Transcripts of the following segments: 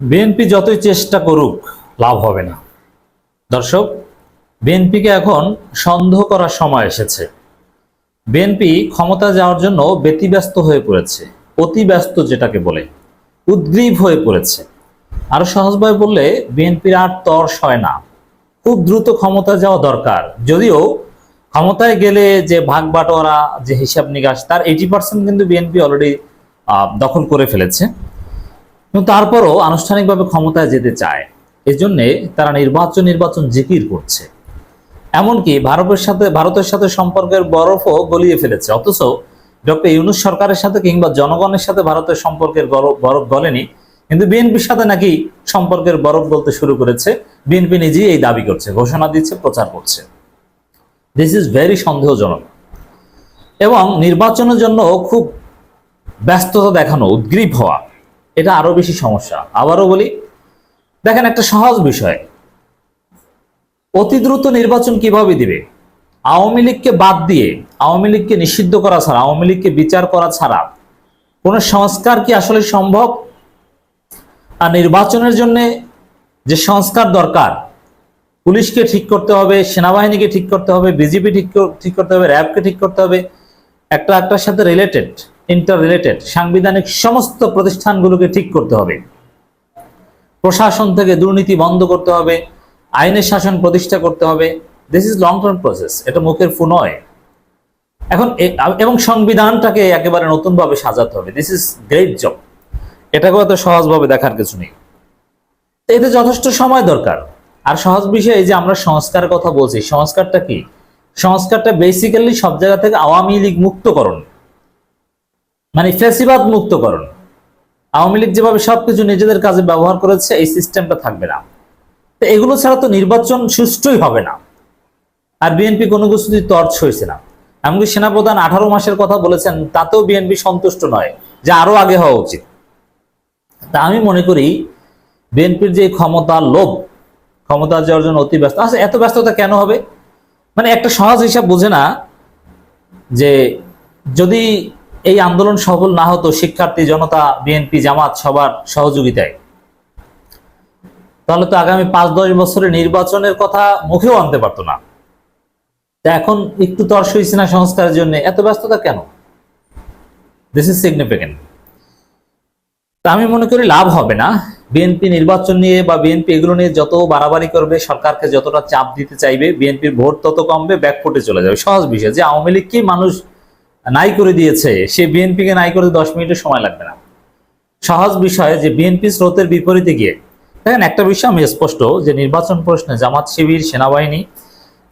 BNP যতই চেষ্টা করুক, লাভ হবে না। দর্শক, বিএনপিকে এখন সন্দেহ করার সময় এসেছে। বিএনপি ক্ষমতা যাওয়ার জন্য ব্যতিব্যস্ত হয়ে পড়েছে অতি ব্যস্ত যেটাকে বলে, উদ্গ্রীব হয়ে পড়েছে। আরও সহজভাবে বললে, বিএনপির আর তর্স হয় না। খুব দ্রুত ক্ষমতা যাওয়া দরকার। যদিও ক্ষমতায় গেলে যে ভাগ বাটোয়ারা যে হিসাব নিকাশ, তার এইটি পার্সেন্ট কিন্তু বিএনপি অলরেডি দখল করে ফেলেছে। কিন্তু তারপরও আনুষ্ঠানিকভাবে ক্ষমতায় যেতে চায়। এজন্যে তারা নির্বাচন নির্বাচন জিকির করছে। এমনকি ভারতের সাথে ভারতের সাথে সম্পর্কের বরফও গলিয়ে ফেলেছে। অথচ ডক্টর ইউনুস সরকারের সাথে কিংবা জনগণের সাথে ভারতের সম্পর্কের বরফ গলেনি। কিন্তু বিএনপির সাথে নাকি সম্পর্কের বরফ গলতে শুরু করেছে। বিএনপি নিজেই এই দাবি করছে, ঘোষণা দিচ্ছে, প্রচার করছে। দিস ইজ ভেরি সন্দেহজনক। এবং নির্বাচনের জন্য খুব ব্যস্ততা দেখানো, উদ্গ্রীব হওয়া। এটা আরও বেশি সমস্যা। আবারও বলি, দেখেন একটা সহজ বিষয়। অতি দ্রুত নির্বাচন কীভাবে দিবে? আওয়ামী লীগকে বাদ দিয়ে, আওয়ামী লীগকে নিষিদ্ধ করা ছাড়া, আওয়ামী লীগকে বিচার করা ছাড়া কোন সংস্কার কি আসলে সম্ভব? আর নির্বাচনের জন্য যে সংস্কার দরকার, পুলিশকে ঠিক করতে হবে, সেনাবাহিনীকে ঠিক করতে হবে বিজেপি ঠিক ঠিক করতে হবে, র্যাবকে ঠিক করতে হবে, একটা একটার সাথে রিলেটেড ইন্টার রিলেটেড সাংবিধানিক সমস্ত প্রতিষ্ঠানগুলোকে ঠিক করতে হবে। প্রশাসন থেকে দুর্নীতি বন্ধ করতে হবে, আইনের শাসন প্রতিষ্ঠা করতে হবে। This is long term process এটা মুখের ফু নয়। এখন এবং সংবিধানটাকে একেবারে নতুনভাবে সাজাতে হবে। দিস ইজ গ্রেট জব এটাকেও এত সহজভাবে দেখার কিছু নেই। এতে যথেষ্ট সময় দরকার। আর সহজ বিষয় যে আমরা সংস্কারের কথা বলছি, সংস্কারটা কি? সংস্কারটা বেসিক্যালি সব জায়গা থেকে আওয়ামী লীগ মুক্তকরণ। মানে ফেসিবাদ মুক্তকরণ। আওয়ামী লীগ যেভাবে সবকিছু নিজেদের কাজে ব্যবহার করেছে, এই সিস্টেমটা থাকবে না। তো এগুলো ছাড়া তো নির্বাচন সুষ্ঠুই হবে না। আর বিএনপি কোনো কিছুতেই তর্চ হয়েছে না। এমনকি সেনাপ্রধান আঠারো মাসের কথা বলেছেন, তাতেও বিএনপি সন্তুষ্ট নয় যে আরও আগে হওয়া উচিত। তা আমি মনে করি, বিএনপির যে ক্ষমতা লোভ, ক্ষমতা যাওয়ার জন্য অতি ব্যস্ত। আচ্ছা এত ব্যস্ততা কেন হবে? মানে একটা সহজ হিসাব বোঝে না যে যদি এই আন্দোলন সফল না হতো, শিক্ষার্থী, জনতা, বিএনপি, জামাত সবার সহযোগিতায়। তাহলে তো আগামী পাঁচ, দশ বছরের নির্বাচনের কথা মুখেও আনতে পারতো না। এখন একটু তর্স হয়েছে না সংস্কারের জন্য, এত ব্যস্ততা কেন? দিস ইজ সিগনিফিকেন্ট তা আমি মনে করি লাভ হবে না। বিএনপি নির্বাচন নিয়ে বা বিএনপি এগুলো নিয়ে যত বাড়াবাড়ি করবে, সরকারকে যতটা চাপ দিতে চাইবে, বিএনপির ভোট তত কমবে ব্যাকফুটে চলে যাবে। সহজ বিষয় যে আওয়ামী লীগকে মানুষ নাই করে দিয়েছে, সে বিএনপিকে নাই করে দশ মিনিটের সময় লাগবে না। সহজ বিষয় যে বিএনপি স্রোতের বিপরীতে গিয়ে, দেখেন, একটা বিষয় আমি স্পষ্ট যে নির্বাচন প্রশ্নে জামাত শিবির, সেনাবাহিনী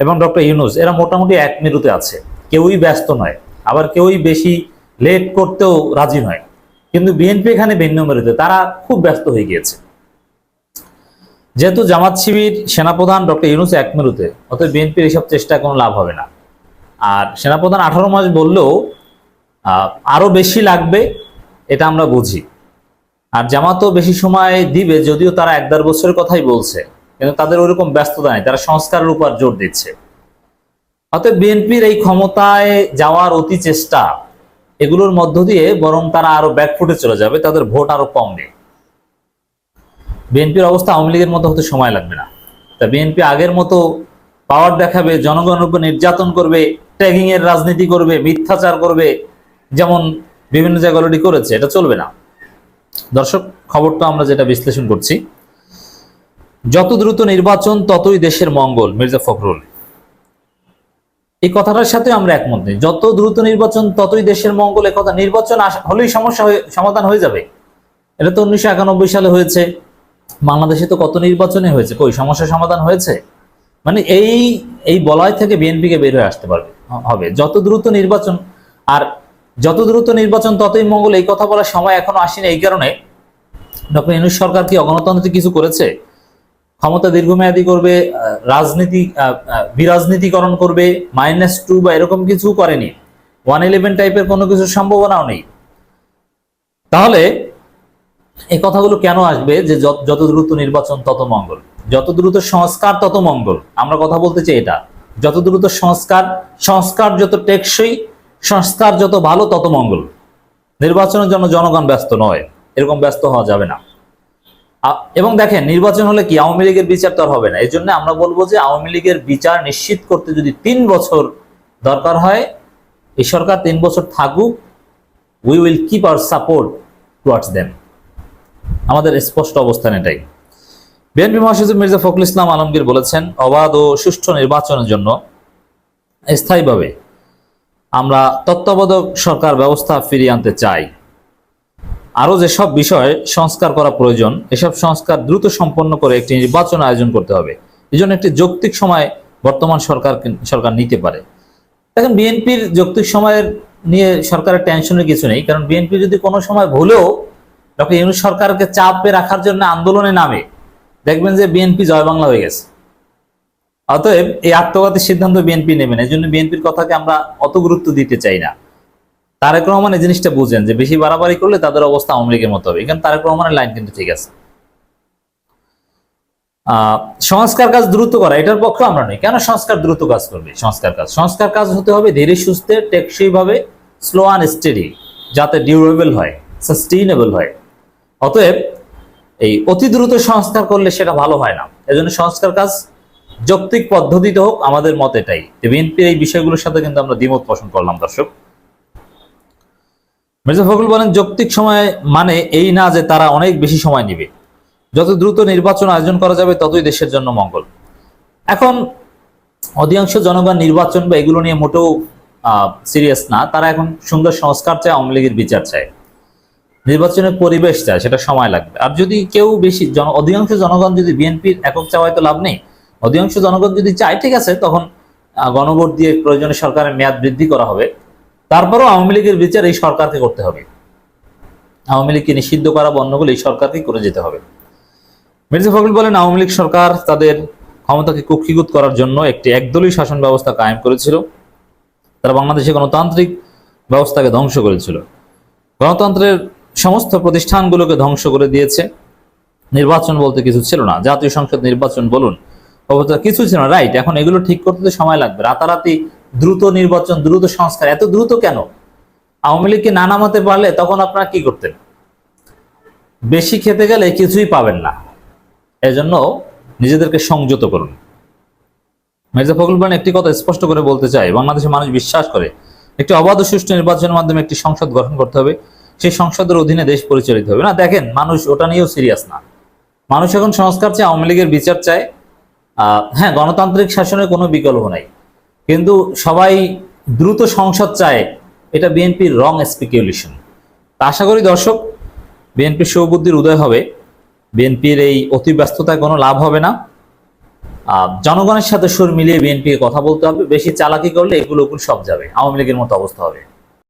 এবং ডক্টর ইউনুস, এরা মোটামুটি এক মেরুতে আছে। কেউই ব্যস্ত নয়, আবার কেউই বেশি লেট করতেও রাজি নয়। কিন্তু বিএনপি এখানে ভিন্ন মেরুতে, তারা খুব ব্যস্ত হয়ে গিয়েছে। যেহেতু জামাত শিবির, সেনাপ্রধান, ডক্টর ইউনুস এক মেরুতে, অতএব বিএনপির এসব চেষ্টা কোনো লাভ হবে না। আর সেনাপ্রধান আঠারো মাস বললেও আহ, আরও বেশি লাগবে এটা আমরা বুঝি। আর জামাতও বেশি সময় দিবে যদিও তারা এক দেড় বছরের কথাই বলছে। কিন্তু তাদের ওইরকম ব্যস্ততা নেই তারা সংস্কারের উপর জোর দিচ্ছে। অতএব বিএনপির এই ক্ষমতায় যাওয়ার অতি চেষ্টা এগুলোর মধ্য দিয়ে বরং তারা আরও ব্যাকফুটে চলে যাবে তাদের ভোট আরও কম নেই। বিএনপির অবস্থা আওয়ামী লীগের মতো হতে সময় লাগবে না। তা বিএনপি আগের মতো পাওয়ার দেখাবে জনগণের উপর নির্যাতন করবে ট্যাগিং এর রাজনীতি করবে, মিথ্যাচার করবে, যেমন বিভিন্ন জায়গায় অলরেডি করেছে, এটা চলবে না। দর্শক, খবরটা আমরা যেটা বিশ্লেষণ করছি, যত দ্রুত নির্বাচন, ততই দেশের মঙ্গল, মির্জা ফখরুল। এই কথাটার সাথে আমরা একমত নেই। যত দ্রুত নির্বাচন, ততই দেশের মঙ্গল কথা। নির্বাচন হলেই সমস্যা সমাধান হয়ে যাবে। এটা তো উনিশশো একানব্বই সালে হয়েছে। বাংলাদেশে তো কত নির্বাচনে হয়েছে? কই, সমস্যা সমাধান হয়েছে? মানে এই এই বলয় থেকে বিএনপিকে বের হয়ে আসতে পারবে। হবে। যত দ্রুত নির্বাচন আর যত দ্রুত নির্বাচন, ততই মঙ্গল। এই কথা বলার সময় এখনও আসেনি। এই কারণে ডক্টর ইনুস সরকার কি অগণতান্ত্রিক কিছু করেছে? ক্ষমতা দীর্ঘমেয়াদী করবে রাজনীতি বিরাজনীতিকরণ করবে মাইনাস টু বা এরকম কিছু করেনি। ওয়ান ইলেভেন টাইপের কোনো কিছু সম্ভাবনাও নেই। তাহলে এই কথাগুলো কেন আসবে যে যত দ্রুত নির্বাচন, তত মঙ্গল? যত দ্রুত সংস্কার, তত মঙ্গল। আমরা কথা বলতে চাই এটা। যত দ্রুত সংস্কার সংস্কার যত টেকসই, সংস্কার যত ভালো, তত মঙ্গল। নির্বাচনের জন্য জনগণ ব্যস্ত নয়, এরকম ব্যস্ত হওয়া যাবে না। এবং দেখেন, নির্বাচন হলে কি আওয়ামী লীগের বিচার তো হবে না। এই জন্য আমরা বলব যে আওয়ামী লীগের বিচার নিশ্চিত করতে যদি তিন বছর দরকার হয়, এই সরকার তিন বছর থাকুক we will keep our support towards them আমাদের স্পষ্ট অবস্থান এটাই। বিএনপি মহাসচিব মির্জা ফখরুল ইসলাম আলমগীর বলেছেন, অবাধ ও সুষ্ঠু নির্বাচনের জন্য স্থায়ীভাবে আমরা তত্ত্বাবধায়ক সরকার ব্যবস্থা ফিরিয়ে আনতে চাই। আরও যেসব বিষয় সংস্কার করা প্রয়োজন, এসব সংস্কার দ্রুত সম্পন্ন করে একটি নির্বাচন আয়োজন করতে হবে। এই জন্য একটি যৌক্তিক সময় বর্তমান সরকার সরকার নিতে পারে। দেখেন, বিএনপির যৌক্তিক সময়ের নিয়ে সরকারের টেনশনের কিছু নেই, কারণ বিএনপি যদি কোনো সময় ভুলেও ডক্টর ইউনুস সরকারকে চাপে রাখার জন্য আন্দোলনে নামে দেখবেন যে বিএনপি জয় বাংলা হয়ে গেছে। অতএব এই আত্মঘাতী সিদ্ধান্ত বিএনপি নেবেন, এই জন্য বিএনপির কথাকে আমরা অত গুরুত্ব দিতে চাই না। তারেক রহমান এই জিনিসটা বুঝেন যে বেশি বাড়াবাড়ি করলে তাদের অবস্থা আওয়ামী লীগের মতো হবে। এখানে তারেক রহমানের লাইন কিন্তু ঠিক আছে। সংস্কার কাজ দ্রুত করা, এটার পক্ষে আমরা নই। কেন সংস্কার দ্রুত কাজ করবে? সংস্কার কাজ। সংস্কার কাজ হতে হবে ধীরে সুস্থে, টেকসই ভাবে স্লো অ্যান্ড স্টেডি যাতে ডিউরেবল হয় সাস্টেইনেবল হয়। অতএব এই অতি দ্রুত সংস্কার করলে সেটা ভালো হয় না। এজন্য সংস্কার কাজ যৌক্তিক পদ্ধতিতে হোক, আমাদের মত এটাই। বিএনপির এই বিষয়গুলোর সাথে কিন্তু আমরা দ্বিমত পোষণ করলাম, দর্শক। মির্জা ফখরুল বলেন, যৌক্তিক সময় মানে এই না যে তারা অনেক বেশি সময় নেবে। যত দ্রুত নির্বাচন আয়োজন করা যাবে, ততই দেশের জন্য মঙ্গল। এখন অধিকাংশ জনগণ নির্বাচন বা এগুলো নিয়ে মোটেও সিরিয়াস না। তারা এখন সুন্দর সংস্কার চায়, আওয়ামী লীগের বিচার চায়। নির্বাচনের পরিবেশ চায়, সেটা সময় লাগবে। আর যদি কেউ বেশি জন, অধিকাংশ জনগণ যদি বিএনপির একক চাওয়ায় তো লাভ নেই। অধিকাংশ জনগণ যদি চায়, ঠিক আছে, তখন গণভোট দিয়ে প্রয়োজনে সরকারের মেয়াদ বৃদ্ধি করা হবে। তারপরেও আওয়ামী লীগের বিচার এই সরকারকে করতে হবে। আওয়ামী লীগকে নিষিদ্ধ করা বন্ধগুলো এই সরকারকেই করে যেতে হবে। মির্জা ফখরুল বলেন, আওয়ামী লীগ সরকার তাদের ক্ষমতাকে কুক্ষিগত করার জন্য একটি একদলীয় শাসন ব্যবস্থা কায়েম করেছিল। তারা বাংলাদেশে গণতান্ত্রিক ব্যবস্থাকে ধ্বংস করেছিল। গণতন্ত্রের সমস্ত প্রতিষ্ঠানগুলোকে ধ্বংস করে দিয়েছে। নির্বাচন বলতে কিছু ছিল না। জাতীয় সংসদ নির্বাচন বলুন অবস্থা কিছু ছিল না। রাইট এখন এগুলো ঠিক করতে সময় লাগবে। রাতারাতি দ্রুত নির্বাচন, দ্রুত সংস্কার, এত দ্রুত কেন? আওয়ামী লীগকে না নামাতে পারলে তখন আপনারা কি করতেন? বেশি খেতে গেলে কিছুই পাবেন না। এজন্য নিজেদেরকে সংযত করুন। মির্জা ফখরুল একটি কথা স্পষ্ট করে বলতে চাই। বাংলাদেশের মানুষ বিশ্বাস করে, একটি অবাধ সুষ্ঠু নির্বাচনের মাধ্যমে একটি সংসদ গঠন করতে হবে। সেই সংসদের অধীনে দেশ পরিচালিত হবে। না, দেখেন, মানুষ ওটা নিয়েও সিরিয়াস না। মানুষ এখন সংস্কার চায়, আওয়ামী লীগের বিচার চায়। হ্যাঁ গণতান্ত্রিক শাসনের কোনো বিকল্প নাই। কিন্তু সবাই দ্রুত সংসদ চায়, এটা বিএনপির রং স্পিকুলেশন আশা করি দর্শক, বিএনপির সৌবুদ্ধির উদয় হবে। বিএনপির এই অতি ব্যস্ততায় কোনো লাভ হবে না। জনগণের সাথে সুর মিলিয়ে বিএনপিকে কথা বলতে হবে। বেশি চালাকি করলে এগুলো সব যাবে। আওয়ামী লীগের মতো অবস্থা হবে।